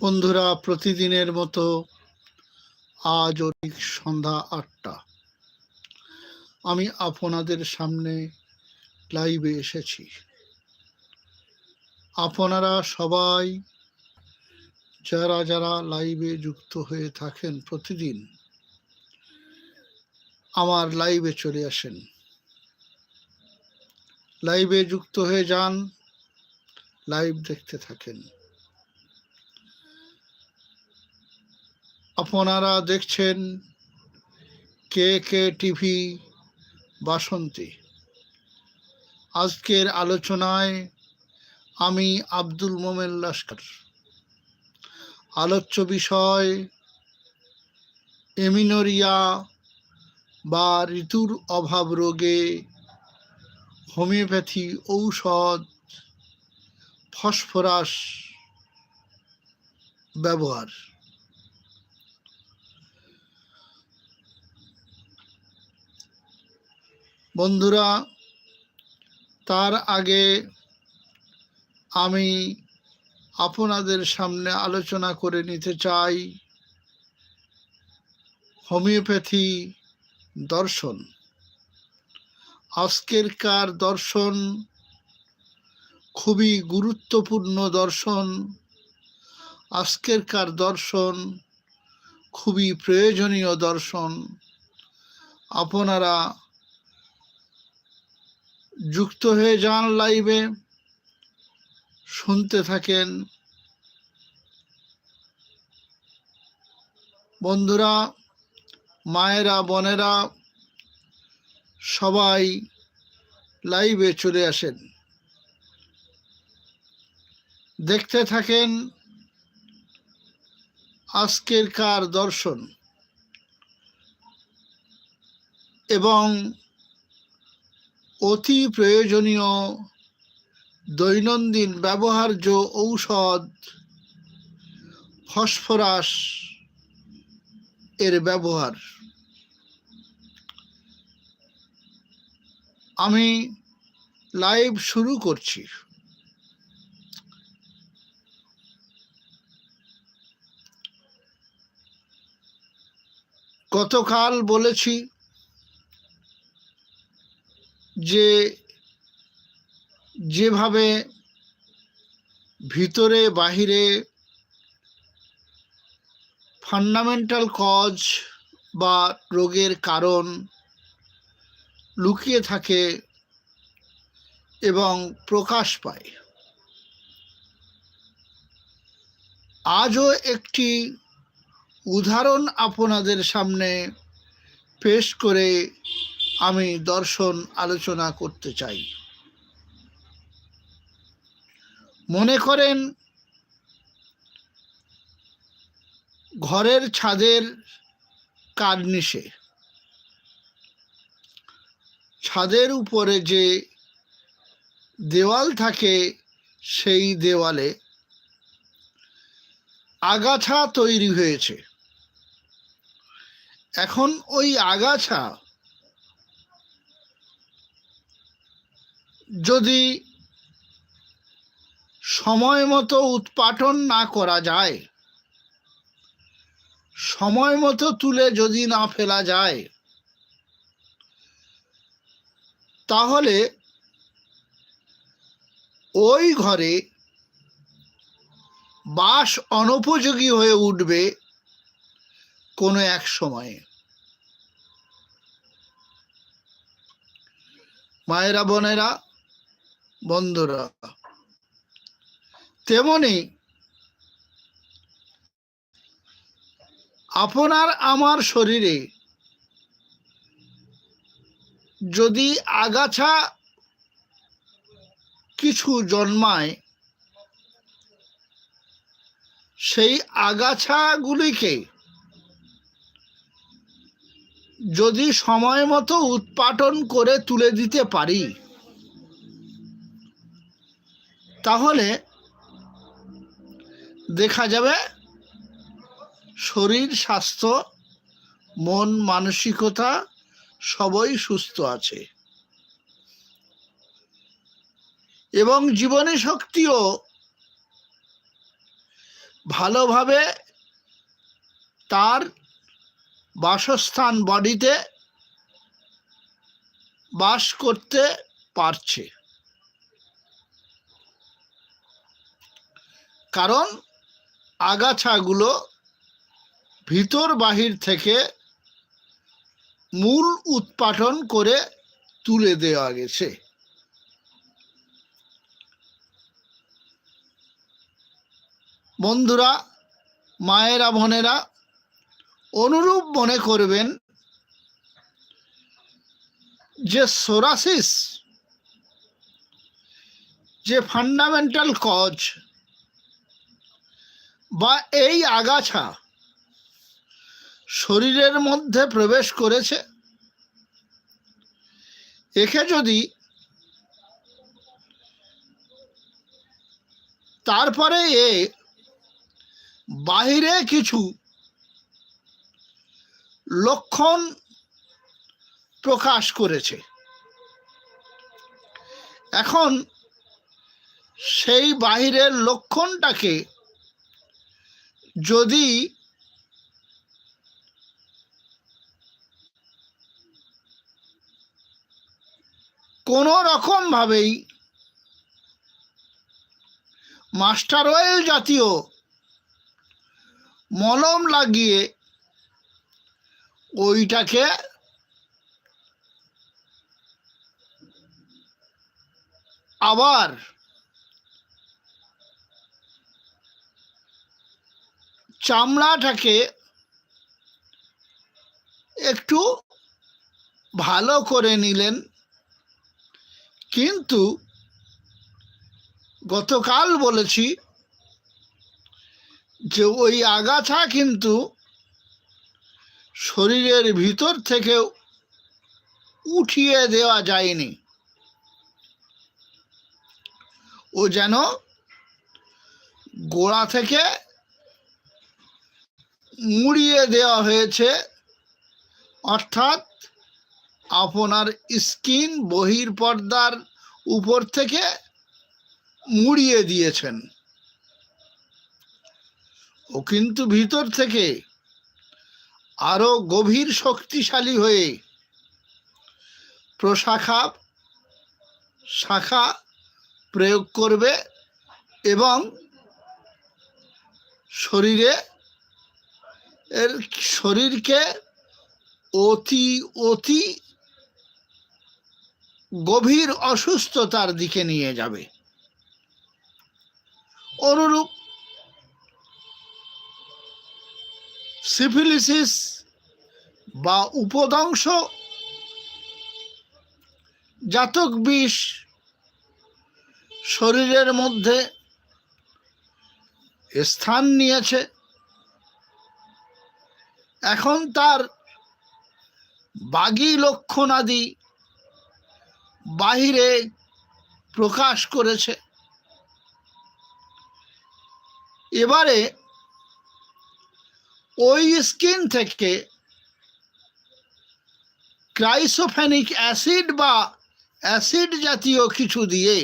বন্ধুরা, প্রতিদিনের মতো আজ ঠিক সন্ধ্যা আটটা। আমি আপনাদের সামনে লাইভে এসেছি। আপনারা সবাই যারা যারা লাইভে যুক্ত হয়ে থাকেন প্রতিদিন, আমার লাইভে চলে আসেন। লাইভে যুক্ত হয়ে যান লাইভ দেখতে থাকেন। আপনারা দেখছেন কে কে টিভি বাসন্তী। আজকের আলোচনায় আমি আব্দুল মোমেন লস্কর। আলোচ্য বিষয়, এমিনোরিয়া বা ঋতুর অভাব রোগে হোমিওপ্যাথি ঔষধ, ফসফরাস ব্যবহার। বন্ধুরা, তার আগে আমি আপনাদের সামনে আলোচনা করে নিতে চাই হোমিওপ্যাথি দর্শন। আজকেরকার দর্শন? খুবই গুরুত্বপূর্ণ দর্শন। আজকেরকার দর্শন? খুবই প্রয়োজনীয় দর্শন। আপনারা যুক্ত হয়ে যান লাইভে, শুনতে থাকেন। বন্ধুরা, মায়েরা, বোনেরা, সবাই লাইভে চলে আসেন। দেখতে থাকেন আজকের কার দর্শন এবং অতি প্রয়োজনীয় দৈনন্দিন ব্যবহার্য ঔষধ ফসফরাস এর ব্যবহার। আমি লাইভ শুরু করছি। গতকাল বলেছি যে, যেভাবে ভিতরে বাহিরে ফান্ডামেন্টাল কজ বা রোগের কারণ লুকিয়ে থাকে এবং প্রকাশ পায়। আজও একটি উদাহরণ আপনাদের সামনে পেশ করে আমি দর্শন আলোচনা করতে চাই। মনে করেন, ঘরের ছাদের কার্নিশে, ছাদের উপরে যে দেওয়াল থাকে সেই দেওয়ালে আগাছা তৈরি হয়েছে। এখন ওই আগাছা যদি সময় মতো উৎপাটন না করা যায়, সময় মতো তুলে যদি না ফেলা যায়, তাহলে ওই ঘরে বাস অনুপযোগী হয়ে উঠবে কোনো এক সময়ে। মায়েরা, বোনেরা বন্ধুরা, তেমনি আপনার আমার শরীরে যদি আগাছা কিছু জন্মায়, সেই আগাছাগুলিকে যদি সময় মতো উৎপাটন করে তুলে দিতে পারি তাহলে দেখা যাবে শরীর, স্বাস্থ্য, মন, মানসিকতা সবই সুস্থ আছে। এবং জীবনী শক্তিও ভালোভাবে তার বাসস্থান বডিতে বাস করতে পারছে। কারণ আগাছাগুলো ভিতর বাহির থেকে মূল উৎপাটন করে তুলে দেওয়া গেছে। বন্ধুরা, মায়েরা, বোনেরা, অনুরূপ মনে করবেন যে সোরাসিস, যে ফান্ডামেন্টাল কজ বা এই আগাছা শরীরের মধ্যে প্রবেশ করেছে। একে যদি তারপরে এ বাহিরে কিছু লক্ষণ প্রকাশ করেছে। এখন সেই বাহিরের লক্ষণটাকে যদি কোনো রকমভাবেই মাস্টার অয়েল জাতীয় মলম লাগিয়ে ওইটাকে আবার চামড়াটাকে একটু ভালো করে নিলেন। কিন্তু গতকাল বলেছি যে ওই আগাছা কিন্তু শরীরের ভিতর থেকে উঠিয়ে দেওয়া যায়নি। ও যেন গোড়া থেকে মুড়িয়ে দেওয়া হয়েছে। অর্থাৎ আপনার স্কিন বহির পর্দার উপর থেকে মুড়িয়ে দিয়েছেন। ও কিন্তু ভিতর থেকে আরও গভীর শক্তিশালী হয়ে প্রশাখা, শাখা প্রয়োগ করবে এবং শরীরে এর শরীরকে অতি অতি গভীর অসুস্থতার দিকে নিয়ে যাবে। অনুরূপ সিফিলিসিস বা উপদংশ, জাতক বিষ শরীরের মধ্যে স্থান নিয়েছে। এখন তার বাগী লক্ষণাদি বাহিরে প্রকাশ করেছে। এবারে ওই স্কিন থেকে ক্রাইসোফেনিক অ্যাসিড বা অ্যাসিড জাতীয় কিছু দিয়ে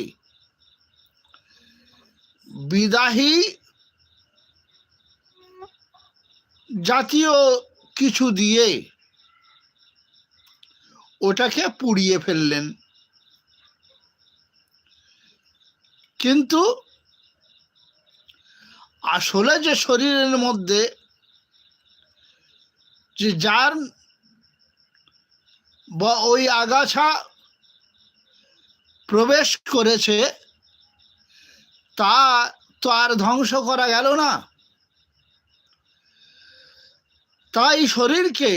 বিদাহী জাতীয় কিছু দিয়ে ওটাকে পুড়িয়ে ফেললেন। কিন্তু আসলে যে শরীরের মধ্যে যে যার বা ওই আগাছা প্রবেশ করেছে, তা তো আর ধ্বংস করা গেল না। তাই শরীরকে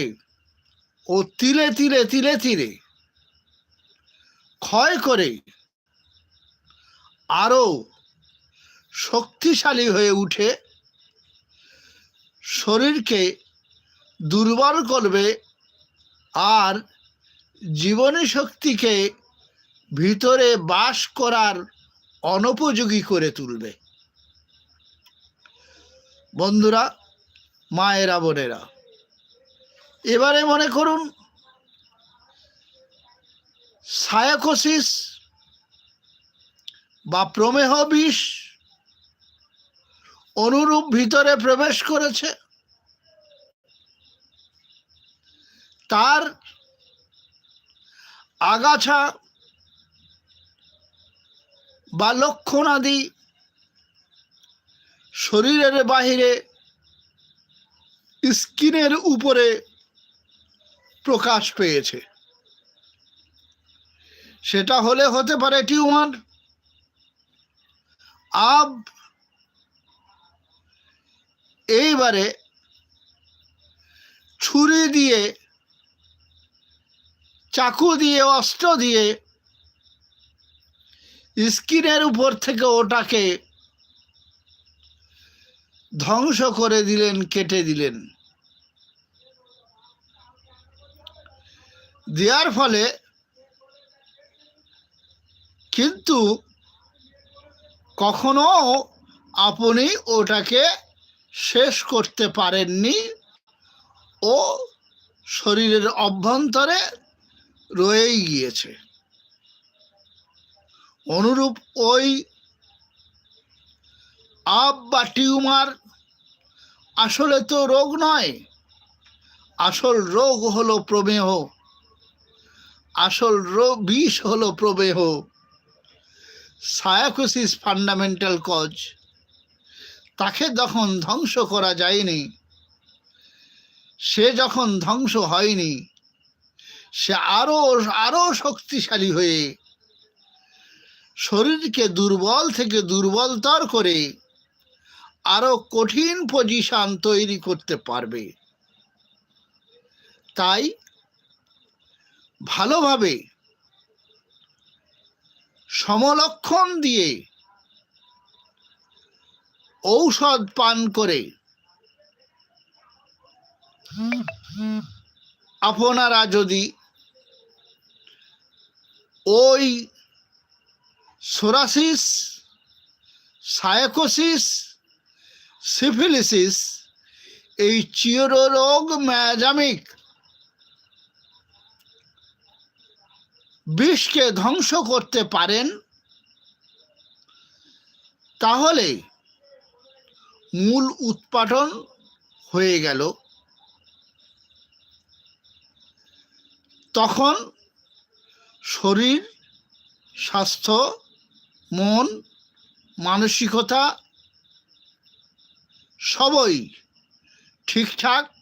ও তিলে তিলে তিলে তিলে ক্ষয় করে আরও শক্তিশালী হয়ে উঠে শরীরকে দুর্বল করবে আর জীবনী শক্তিকে ভিতরে বাস করার অনুপযোগী করে তুলবে। বন্ধুরা, মায়েরা, বোনেরা এবারে মনে করুন, সায়াকোসিস বা প্রমেহ বিষ অনুরূপ ভিতরে প্রবেশ করেছে। তার আগাছা বা লক্ষণাদি শরীরের বাহিরে, স্কিনের উপরে প্রকাশ পেয়েছে। সেটা হলে হতে পারে টিউমার। আব এইবারে ছুরি দিয়ে, চাকু দিয়ে, অস্ত্র দিয়ে স্কিনের উপর থেকে ওটাকে ধ্বংস করে দিলেন, কেটে দিলেন। দেওয়ার ফলে কিন্তু কখনো আপনি ওটাকে শেষ করতে পারেননি ও শরীরের অভ্যন্তরে রয়েই গিয়েছে। অনুরূপ ওই আপ বা টিউমার আসলে তো রোগ নয়, আসল রোগ হলো প্রমেহ। আসল বিষ হলো প্রবেহ। সায়াকোসিস ফান্ডামেন্টাল কজ। তাকে যখন ধ্বংস করা যায়নি, সে যখন ধ্বংস হয়নি, সে আরও আরও শক্তিশালী হয়ে শরীরকে দুর্বল থেকে দুর্বলতর করে আরও কঠিন পজিশন তৈরি করতে পারবে। তাই ভালোভাবে সমলক্ষণ দিয়ে ঔষধ পান করে আপনারা যদি ওই সোরাসিস সায়াকোসিস সিফিলিসিস, এই চিররোগ ম্যাজামিক বিষকে ধ্বংস করতে পারেন, তাহলে মূল উৎপাদন হয়ে গেল। তখন শরীর, স্বাস্থ্য, মন, মানসিকতা সবই ঠিকঠাক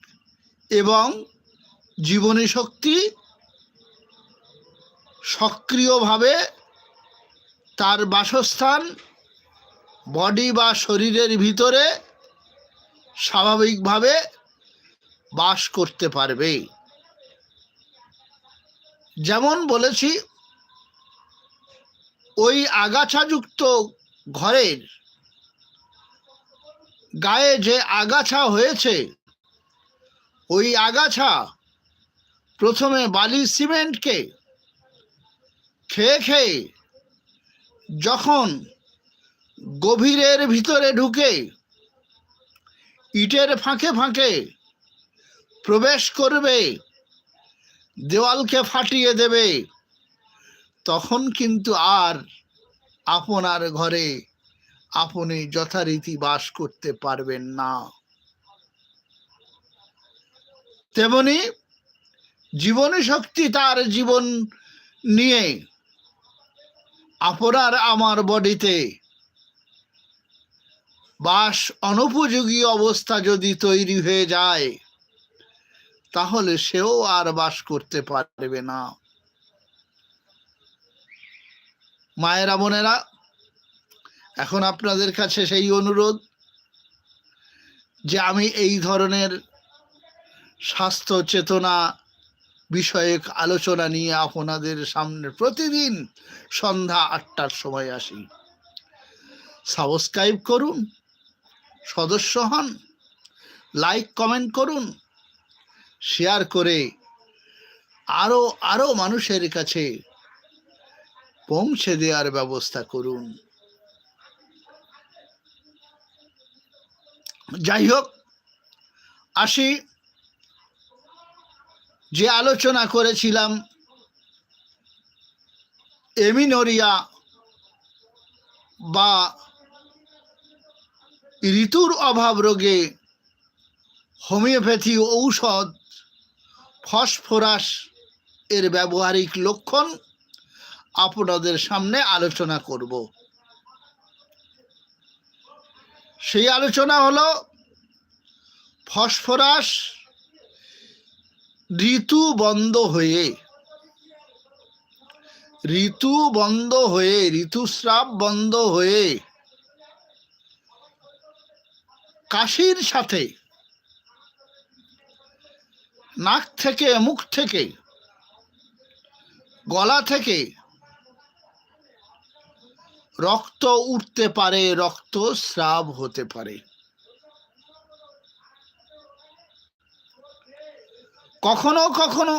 এবং জীবনী শক্তি সক্রিয়ভাবে তার বাসস্থান বডি বা শরীরের ভিতরে স্বাভাবিকভাবে বাস করতে পারবে। যেমন বলেছি, ওই আগাছাযুক্ত ঘরের গায়ে যে আগাছা হয়েছে, ওই আগাছা প্রথমে বালি সিমেন্টকে খেয়ে খেয়ে যখন গভীরের ভিতরে ঢুকে ইটের ফাঁকে ফাঁকে প্রবেশ করবে, দেওয়ালকে ফাটিয়ে দেবে, তখন কিন্তু আর আপনার ঘরে আপনি যথারীতি বাস করতে পারবেন না। তেমনি জীবনী শক্তি তার জীবন নিয়ে আপনার আমার বডিতে। বাস অনুপযোগী অবস্থা যদি তৈরি হয়ে যায়, তাহলে সেও আর বাস করতে পারবে না। মায়েরা বোনেরা, এখন আপনাদের কাছে সেই অনুরোধ যে আমি এই ধরনের স্বাস্থ্য চেতনা বিষয়ক আলোচনা নিয়ে আপনাদের সামনে প্রতিদিন সন্ধ্যা আটটার সময় আসি। সাবস্ক্রাইব করুন, সদস্য হন, লাইক, কমেন্ট করুন, শেয়ার করে আরও আরও মানুষের কাছে পৌঁছে দেওয়ার ব্যবস্থা করুন। যাই হোক, আসি। যে আলোচনা করেছিলাম এমিনোরিয়া বা ঋতুর অভাব রোগে হোমিওপ্যাথি ঔষধ, ফসফরাস এর ব্যবহারিক লক্ষণ আপনাদের সামনে আলোচনা করব। সেই আলোচনা হলো ফসফরাস ঋতু বন্ধ হয়ে, ঋতু বন্ধ হয়ে, ঋতুস্রাব বন্ধ হয়ে, কাশির সাথে, নাক থেকে, মুখ থেকে, গলা থেকে রক্ত উঠতে পারে রক্ত স্রাব হতে পারে। কখনো কখনো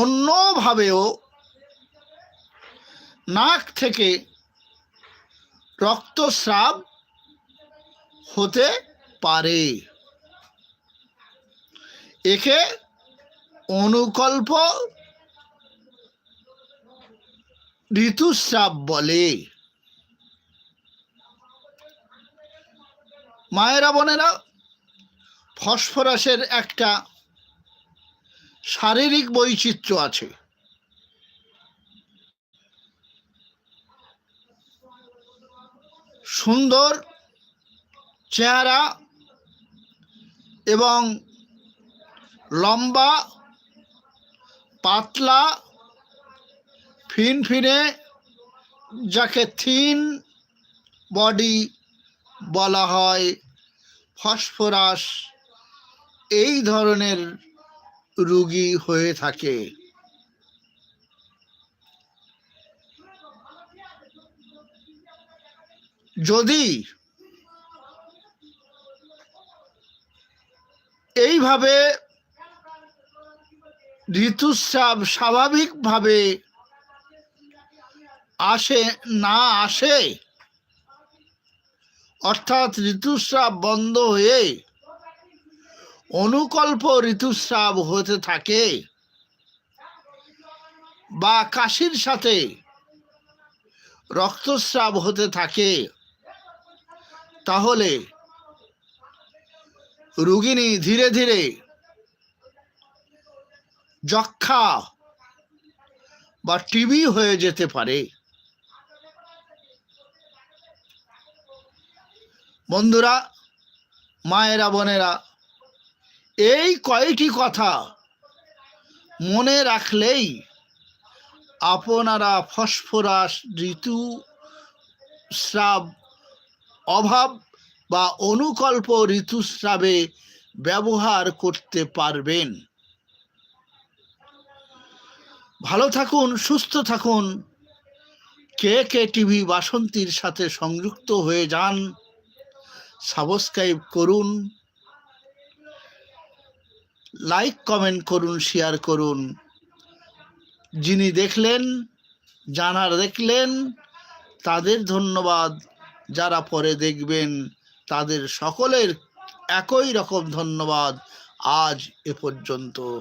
অন্যভাবেও নাক থেকে রক্তস্রাব হতে পারে। একে অনুকল্প ঋতুস্রাব বলে। মায়েরা বোনেরা, ফসফরাসের একটা শারীরিক বৈচিত্র্য আছে। সুন্দর চেহারা এবং লম্বা, পাতলা, ফিনফিনে, যাকে থিন বডি বলা হয়, ফসফরাস, এই ধরনের রুগী হয়ে থাকে। যদি এইভাবে ঋতুস্রাব স্বাভাবিকভাবে আসে না আসে অর্থাৎ ঋতুস্রাব বন্ধ হয়ে অনুকল্প ঋতুস্রাব হতে থাকে বা কাশির সাথে রক্তস্রাব হতে থাকে, তাহলে রুগিনী ধীরে ধীরে যক্ষা বা টিবি হয়ে যেতে পারে। বন্ধুরা, মায়েরা, বোনেরা এই কয়টি কথা মনে রাখলেই আপনারা ফসফরাস, ঋতু, স্রাব, অভাব বা অনুকল্প ঋতুস্রাবে ব্যবহার করতে পারবেন। ভালো থাকুন, সুস্থ থাকুন। কে কে টিভি বাসন্তীর সাথে সংযুক্ত হয়ে যান, সাবস্ক্রাইব করুন। লাইক কমেন্ট করুন শেয়ার করুন। যিনি দেখলেন জানার দেখলেন, তাদের ধন্যবাদ। যারা পরে দেখবেন, তাদের সকলের একই রকম ধন্যবাদ। আজ এ পর্যন্ত।